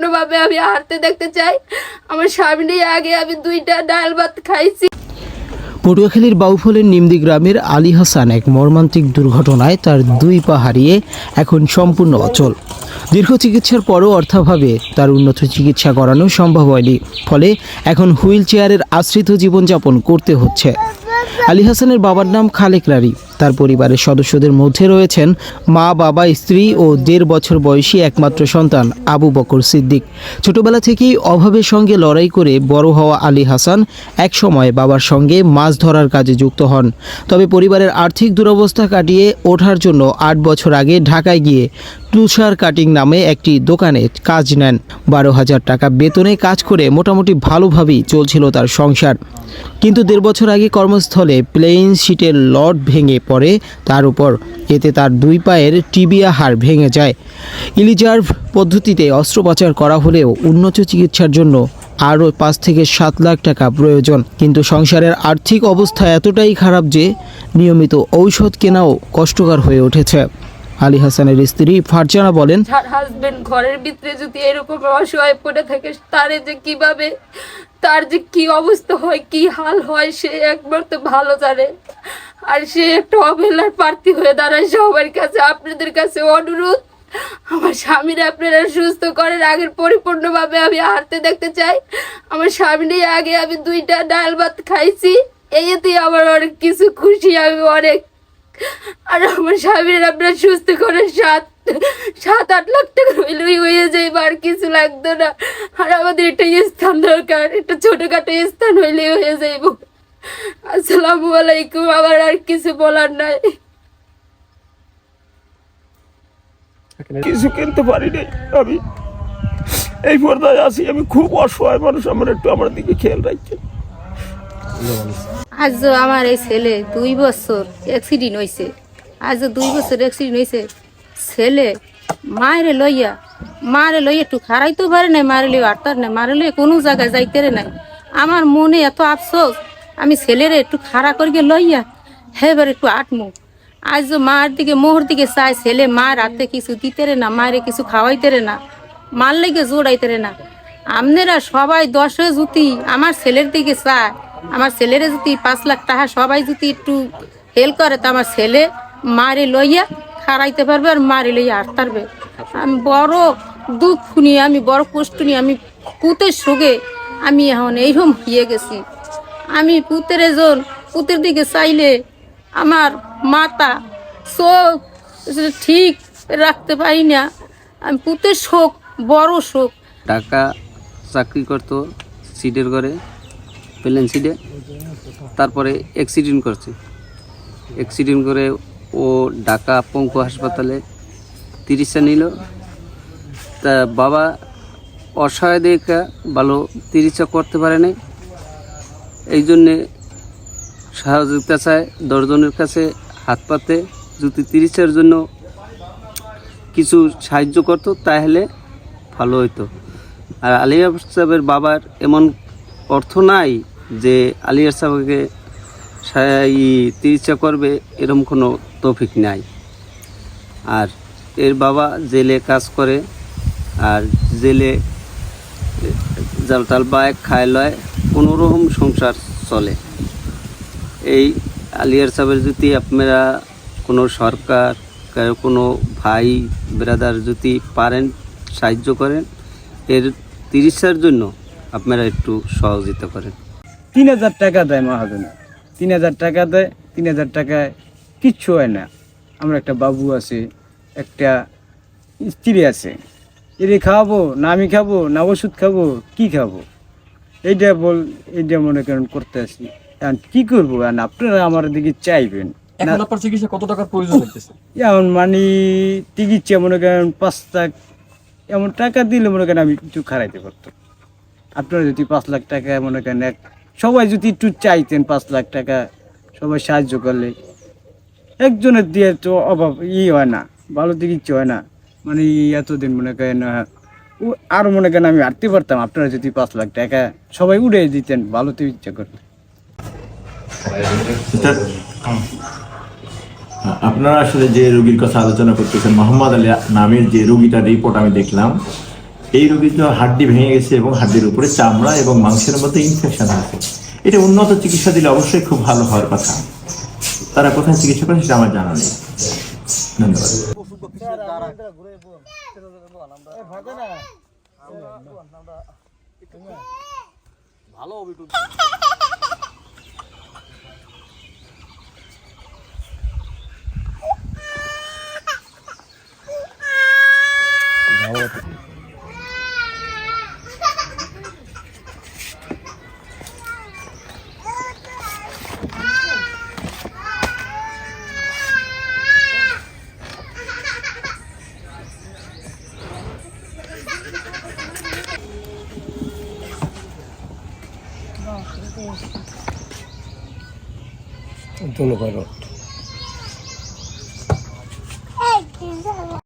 পরিপূর্ণভাবে আমি হারতে দেখতে চাই। আমার স্বামী আগে আমি দুইটা ডাল ভাত খাইছি। পটুয়াখালীর বাউফলের নিমদি গ্রামের আলী হাসান এক মর্মান্তিক দুর্ঘটনায় তার দুই পা হারিয়ে এখন সম্পূর্ণ অচল। দীর্ঘ চিকিৎসার পরও অর্থাভাবে তার উন্নত চিকিৎসা করানো সম্ভব হয়নি। ফলে এখন হুইল চেয়ারের আশ্রিত জীবনযাপন করতে হচ্ছে। আলী হাসানের বাবার নাম খালেক রারি তার পরিবারের সদস্যদের মধ্যে রয়েছেন মা, বাবা, স্ত্রী ও দেড় বছর বয়সী একমাত্র সন্তান আবু বকর সিদ্দিক। ছোটবেলা থেকেই অভাবের সঙ্গে লড়াই করে বড় হওয়া আলী হাসান একসময় বাবার সঙ্গে মাছ ধরার কাজে যুক্ত হন। তবে পরিবারের আর্থিক দুরবস্থা কাটিয়ে ওঠার জন্য আট বছর আগে ঢাকায় গিয়ে তুষার কাটিং নামে একটি দোকানে কাজ নেন। বারো হাজার টাকা বেতনে কাজ করে মোটামুটি ভালোভাবেই চলছিল তার সংসার। কিন্তু দেড় বছর আগে কর্মস্থলে প্লেইন শিটের লট ভেঙে পড়ে, তার উপর এতে তার দুই পায়ের টিবিয়া হাড় ভেঙে যায়। ইলিজার্ভ পদ্ধতিতে অস্ত্রোপচার করা হলেও উন্নত চিকিৎসার জন্য আরও পাঁচ থেকে সাত লাখ টাকা প্রয়োজন। কিন্তু সংসারের আর্থিক অবস্থা এতটাই খারাপ যে নিয়মিত ঔষধ কেনাও কষ্টকর হয়ে উঠেছে। আলী হাসানের স্ত্রী ফারজানা বলেন যার হাজবেন্ড ঘরের ভিতরে যদি এরকম অসহায় পড়ে থাকে, তারে যে কীভাবে, তার যে কি অবস্থা হয়, কি হাল হয়, সে একবার তো ভালো জানে। আর সে একটা অবহেলার প্রার্থী হয়ে দাঁড়ায় সবার কাছে। আপনাদের কাছে অনুরোধ, আমার স্বামীর আপনারা সুস্থ করেন আগের পরিপূর্ণভাবে আমি হারতে দেখতে চাই। আমার স্বামীর আগে আমি দুইটা ডাল ভাত খাইছি, এতে আমার অনেক কিছু খুশি, আমি অনেক। আর আমার স্বামীর আপনার সুস্থ করেন সাত সাত, আট লাখ টাকা হইলেই হয়ে যাইব, আর কিছু লাগতো না। আর আমাদের একটা স্থান দরকার, একটা ছোটখাটো স্থান হইলেই হয়ে যাইব। আসসালামু আলাইকুম আমার আর কিছু বলার নাই। কিছু কিনতে পারিনি আমি। এই পর্দায় আছি আমি খুব অসহায় মানুষ আমার একটু আমার দিকে খেয়াল রাখছেন আজ আমার এই ছেলে দুই বছর অ্যাক্সিডেন্ট হয়েছে আজ দুই বছর অ্যাক্সিডেন্ট হয়েছে ছেলে মায়েরে লইয়া মারে লইয়া একটু খারাইতেও পারে নাই মারে লইয়া আটতার নাই মারে লইয়া কোনো জায়গায় যাইতে রে নাই। আমার মনে এত আফসোস আমি ছেলেরে একটু খাড়া করিয়ে লইয়া হেবার একটু আটমু। আজ মার দিকে, মোহর দিকে চাই ছেলে মার হাতে কিছু দিতে রে না মায়ের কিছু খাওয়াইতে রে না, মার লেগে জোড়াইতে রে না। আপনারা সবাই দশে জুতি, আমার ছেলের দিকে চায়। আমার ছেলের যদি পাঁচ লাখ টাকা সবাই যদি একটু হেল্প করে, তো আমার ছেলে মারে লইয়া খাড়াইতে পারবে আর মারে লইয়া আর পারবে আমি বড় দুঃখ নিয়ে, আমি বড় কষ্ট নিয়ে, আমি পুতের সঙ্গে আমি এখন এইরকম হয়ে গেছি। আমি পুতের এজন পুতের দিকে চাইলে আমার মাতা চোখ ঠিক রাখতে পারি না। আমি পুতের শোক, বড় শোক। টাকা চাকরি করতো, সিটের ঘরে, প্লেন সিটে। তারপরে অ্যাক্সিডেন্ট করছে। অ্যাক্সিডেন্ট করে ও ঢাকা পঙ্কু হাসপাতালে তিরিশটা নিল। তা বাবা অসহায় দেখা ভালো তিরিশটা করতে পারে নাই এই জন্যে সহযোগিতা চায় দশজনের কাছে হাত পাতে। যদি তিরিশের জন্য কিছু সাহায্য করতো, তাহলে ভালো হতো আর আলিয়া সাহেবের বাবার এমন অর্থ নাই যে আলিয়া সাহেবকে চিকিৎসা করবে এরকম কোনো তৌফিক নাই। আর এর বাবা জেলে কাজ করে, আর জেলে জাল টাল বায় খায় লয় কোনো রকম সংসার চলে। এই আলিয়ার সাহেবের যদি আপনারা কোনো সরকার কারও কোনো ভাই ব্রাদার যদি পারেন, সাহায্য করেন, এর তিরিশার জন্য আপনারা একটু সহযোগিতা করেন। তিন হাজার টাকা দেয় মহাজনে তিন হাজার টাকা দেয়, তিন হাজার টাকায় কিচ্ছু হয় না। আমার একটা বাবু আছে, একটা স্ত্রী আছে। এরে খাওয়াবো, না আমি খাব, না ওষুধ খাব, কি খাব? এইটা বল এইটা মনে করেন করতে আসি। এখন কি করব? এখন আপনারা আমার দিকে চাইবেন। এখন আপনার চিকিৎসা কত টাকার প্রয়োজন হচ্ছে মানে চিকিৎসা মনে করেন পাঁচ লাখ এমন টাকা দিলে মনে করেন আমি খারাইতে পারতাম। আপনারা যদি পাঁচ লাখ টাকা মনে করেন এক সবাই যদি একটু চাইতেন পাঁচ লাখ টাকা সবাই সাহায্য করলে। একজনের দিয়ে তো অভাব ই হয় না ভালো চিকিৎসা হয় না। মানে এতদিন মনে করেন আরও মনে করেন আমি আটতে পারতাম, আপনারা যদি পাঁচ লাখ টাকা সবাই উড়ে দিতেন ভালো ইচ্ছা করতে। আপনারা আসলে যে রোগীর কথা আলোচনা করতেছেন, মোহাম্মদ আলী নামের যে রোগীটার রিপোর্ট আমি দেখলাম, এই রোগীর তো হাড্ডি ভেঙে গেছে এবং হাড্ডির উপরে চামড়া এবং মাংসের মধ্যে ইনফেকশন আছে। এটা উন্নত চিকিৎসা দিলে অবশ্যই খুব ভালো হওয়ার কথা। তারা কোথায় চিকিৎসা করে সেটা আমার জানা নেই। ধন্যবাদ। কিসের দ্বারা ঘুরে ভালো হবে ধন্যবাদ